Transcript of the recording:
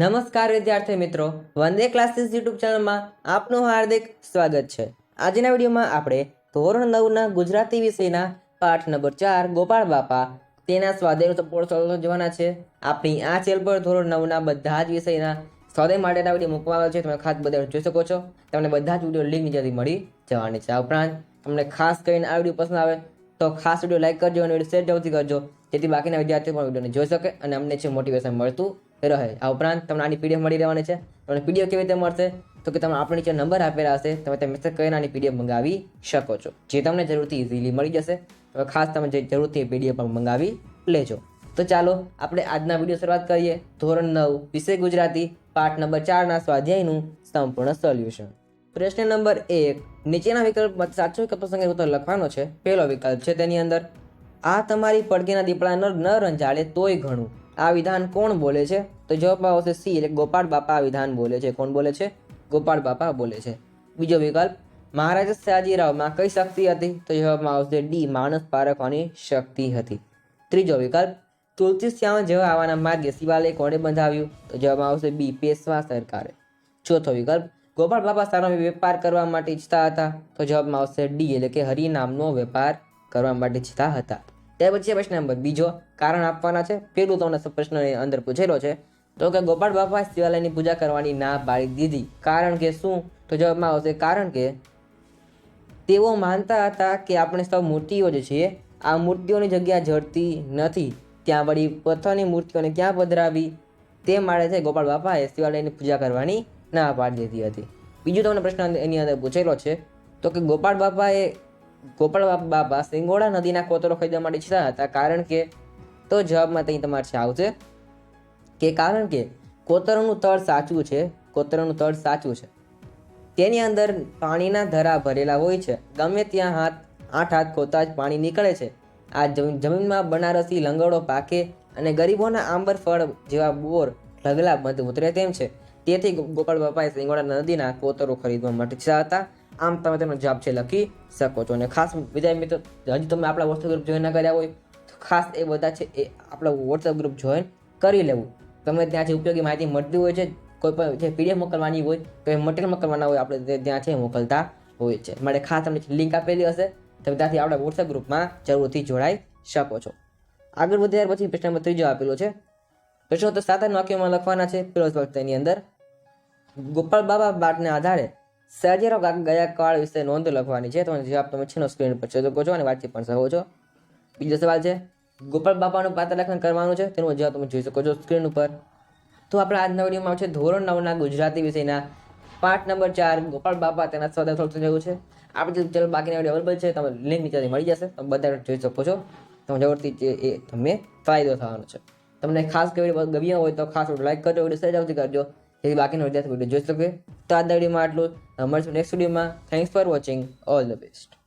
નમસ્કાર વિદ્યાર્થી મિત્રો, વંદે ક્લાસીસ યુટ્યુબ ચેનલમાં આપનું હાર્દિક સ્વાગત છે. આજના વિડીયોમાં આપણે ધોરણ નવના ગુજરાતી વિષયના પાઠ નંબર ચાર ગોપાળ બાપા, તેના સ્વાધ્યાયનું સપોર્ટ સોલ્વ જોવાના છે. આપણી આ ચેનલ પર ધોરણ નવના બધા જ વિષયના સ્વાધ્યાય માટેના વીડિયો મૂકવામાં આવે છે. તમે ખાસ બધા જોઈ શકો છો. તમને બધા જ વીડિયો લિંક નીચેથી મળી જવાની છે. આ ઉપરાંત તમને ખાસ કરીને આ વીડિયો પસંદ આવે તો ખાસ વીડિયો લાઇક કરજો અને વીડિયો શેર જરૂરથી કરજો. જેથી બાકીના વિદ્યાર્થીઓ પણ વિડીયોને જોઈ શકે અને અમને છે મોટિવેશન મળતું રહે આ ઉપરાંત તમને આની પીડીએફ મળી રહેવાની છે. તમને પીડીએફ કેવી રીતે મળશે? તો કે તમે આપણે નીચે નંબર આપેલા હશે, તમે તે મેસેજ કરીને આની પીડીએફ મંગાવી શકો છો. જે તમને જરૂરથી ઇઝીલી મળી જશે, તો ખાસ તમે જે જરૂરથી પીડીએફ મંગાવી લેજો. તો ચાલો, આપણે આજના વીડિયો શરૂઆત કરીએ. ધોરણ નવ, વિષય ગુજરાતી, પાઠ નંબર ચારના, સ્વાધ્યાયનું સંપૂર્ણ સોલ્યુશન પ્રશ્ન નંબર એક, નીચેના વિકલ્પ સાચો વિકલ્પ સંગે ઉત્તર લખવાનો છે. પહેલો વિકલ્પ છે તેની અંદર, આ તમારી પડઘીના દીપડા ન રંજાડે તોય ઘણું. આ વિધાન કોણ બોલે છે? તો જવાબ આવશે સી, એટલે ગોપાળ બાપા આ વિધાન બોલે છે. કોણ બોલે છે? ગોપાળ બાપા બોલે છે. બીજો વિકલ્પ, મહારાજા સયાજીરાવમાં કઈ શક્તિ હતી? તો જવાબમાં આવશે ડી, માણસ પારખવાની શક્તિ હતી. ત્રીજો વિકલ્પ, તુલસી શ્યામ જેવા આવવાના માર્ગે શિવાલય કોણે બંધાવ્યું? તો જવાબમાં આવશે બી, પેશવા સરકારે. ચોથો વિકલ્પ ગોપાળ બાપા સામે વેપાર કરવા માટે ઈચ્છતા હતા? તો જવાબમાં આવશે ડી, એટલે કે હરિ નામનો વેપાર કરવા માટે ઈચ્છતા હતા. ત્યાર પછી પ્રશ્ન નંબર બીજો, કારણ આપવાના છે, પેલું તમને પ્રશ્નની અંદર પૂછેલો છે. તો કે ગોપાળ બાપા શિવાલયની પૂજા કરવાની ના પાડી દીધી. કારણ કે શું? તો જવાબમાં આવશે કારણ કે તેઓ માનતા હતા કે આપણે સૌ મૂર્તિઓ જે છીએ. આ મૂર્તિઓની જગ્યા જડતી નથી. ત્યાં વળી પથ્થરની મૂર્તિઓને ક્યાં પધરાવી? તે માટે છે ગોપાળ બાપાએ શિવાલયની પૂજા કરવાની ના પાડી દીધી હતી. બીજું તમને પ્રશ્ન એની અંદર પૂછેલો છે. તો કે ગોપાળ બાપાએ ગોપાળ બાપ- બાપા સિંગોડા નદીના કોતરો ખરીદવા માટે ઈચ્છતા હતા. કારણ કે, તો જવાબમાં ત્યાં તમારે છે આવશે. કે કારણ કે, કોતરોનું તળ સાચું છે, કોતરોનું તળ સાચું છે. તેની અંદર પાણીના ધરા ભરેલા હોય છે. ગમે ત્યાં હાથ, આઠ હાથ ખોતા જ પાણી નીકળે છે. આ જમીન, જમીનમાં બનારસી લંગડો પાકે અને ગરીબોના આંબર ફળ જેવા બોર ઢગલા બંધ ઉતરે તેમ છે. તેથી ગો- ગોપાળ બાપાએ સિંગોડા નદીના કોતરો ખરીદવા માટે હતા. આમ તમે તેનો જવાબ છે લખી શકો છો. અને ખાસ વિદ્યાર્થી મિત્રો, હજી તમે આપણા વોટ્સએપ ગ્રુપ જોઈન ન કર્યા હોય, તો ખાસ એ બધા છે એ આપણા વોટ્સએપ ગ્રુપ જોઈન કરી લેવું. તમને ત્યાં જે ઉપયોગી માહિતી મળતી હોય છે, કોઈ પણ જે પીડીએફ મોકલવાની હોય, કોઈ મટીરિયલ મોકલવાના હોય, આપણે તે ત્યાં છે મોકલતા હોય છે. માટે ખાસ તમને લિંક આપેલી હશે, તમે ત્યાંથી આપણા વોટ્સએપ ગ્રુપમાં જરૂરથી જોડાઈ શકો છો. આગળ વધ્યા પછી પ્રશ્ન નંબર ત્રીજો આપેલો છે. પ્રશ્નો તો સાત વાક્યોમાં લખવાના છે. પેલો તેની અંદર, ગોપાલ બાબા બાટને આધારે સર્જેરાવ ગયા કાળ વિશે નોંધ લખવાની છે. તમે જવાબ તમે છેનો સ્ક્રીન પર જોઈ શકો છો અને વાતચીત પણ શકો છો. બીજો સવાલ છે, ગોપાલ બાપાનું પાત્ર લેખન કરવાનું છે, તેનો જવાબ તમે જોઈ શકો છો સ્ક્રીન ઉપર. તો આપણે આજના વિડીયોમાં છે ધોરણ નવના ગુજરાતી વિષયના પાઠ નંબર ચાર. ગોપાળ બાપા તેના સ્વાધ્યાય થોડું જવું છે. આપણે જે ચલો બાકીના વીડિયો અવેલેબલ છે, તમે લિંક નીચેથી મળી જશે. તમે બધા જોઈ શકો છો. તમે જરૂરથી એ તમને ફાયદો થવાનો છે. તમને ખાસ વીડિયો હોય તો ખાસ લાઈક કરજો, વીડિયો જરૂરથી કરજો. જેથી બાકીનો વિદ્યાર્થી વીડિયો જોઈ શકે તો આ વિડીયોમાં આટલું મળશું નેક્સ્ટ વિડીયોમાં. Thanks for watching all the best